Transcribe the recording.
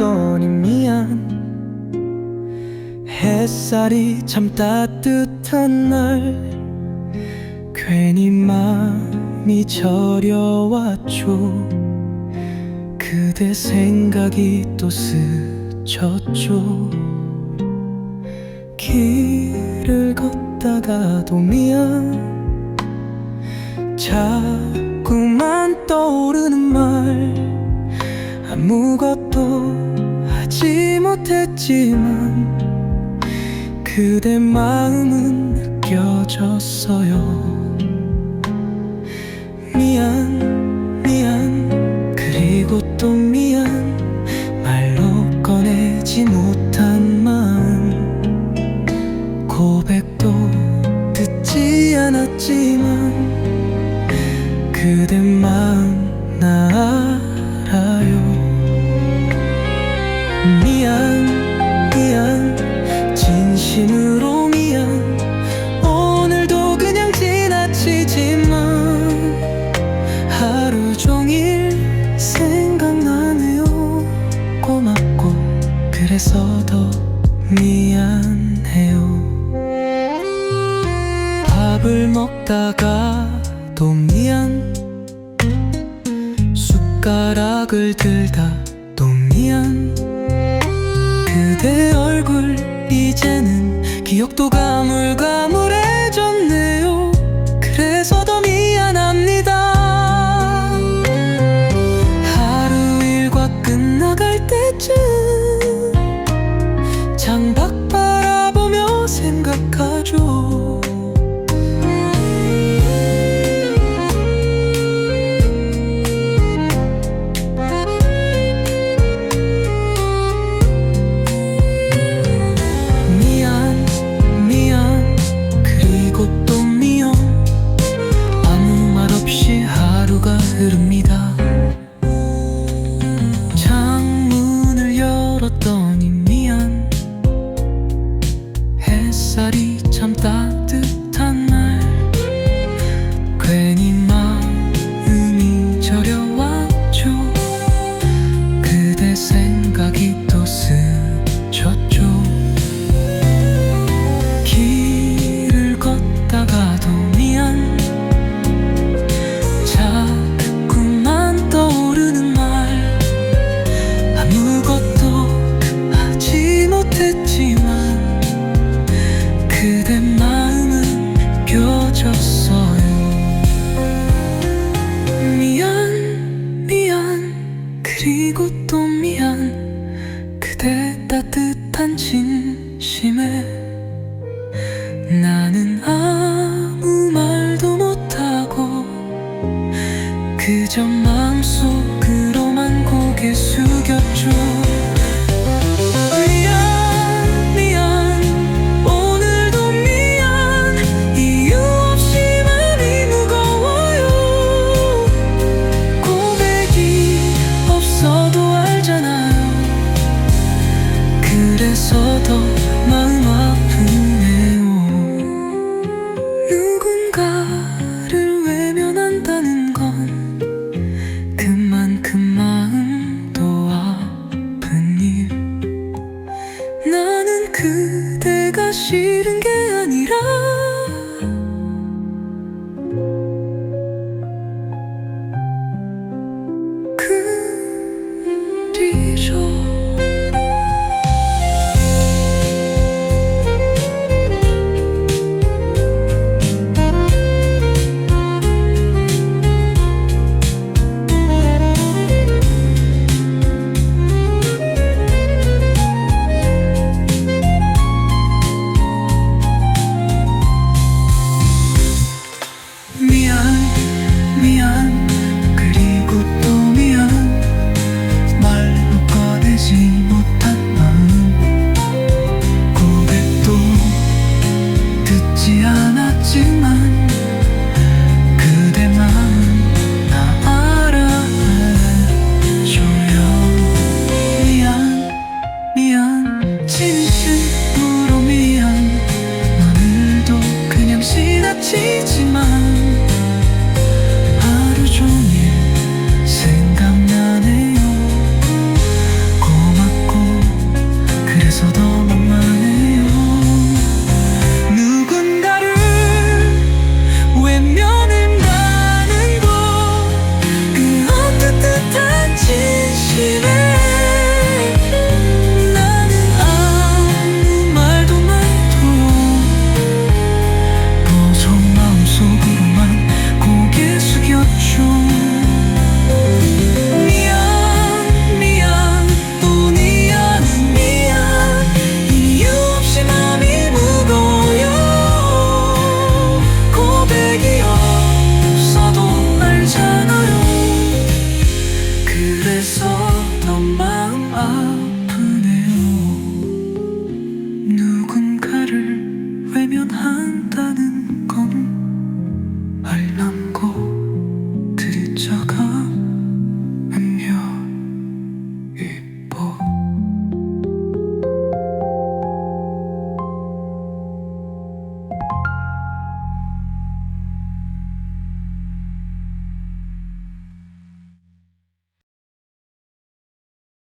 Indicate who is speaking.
Speaker 1: 했더니 미안 햇살이 참 따뜻한 날 괜히 마음이 저려왔죠. 그대 생각이 또 스쳤죠. 길을 걷다가도 미안 자꾸만 떠오르는 말 아무것도 했지만 그대 마음은 느껴졌어요. 미안 미안. 그리고 또 미안. 말로 꺼내지 못한 마음. 고백도 듣지 않았지만 그대 마음 나 알아요. 미안 진심으로 미안. 오늘도 그냥 지나치지만 하루 종일 생각나네요. 고맙고 그래서 더 미안해요. 밥을 먹다가도 미안. 숟가락을 들다도 미안. 그대 얼굴 이제는 기억도 가물가물 그대 따뜻한 진심에 나는 아무 말도 못하고 그저 마 싫은 게 その 한다는 건 알라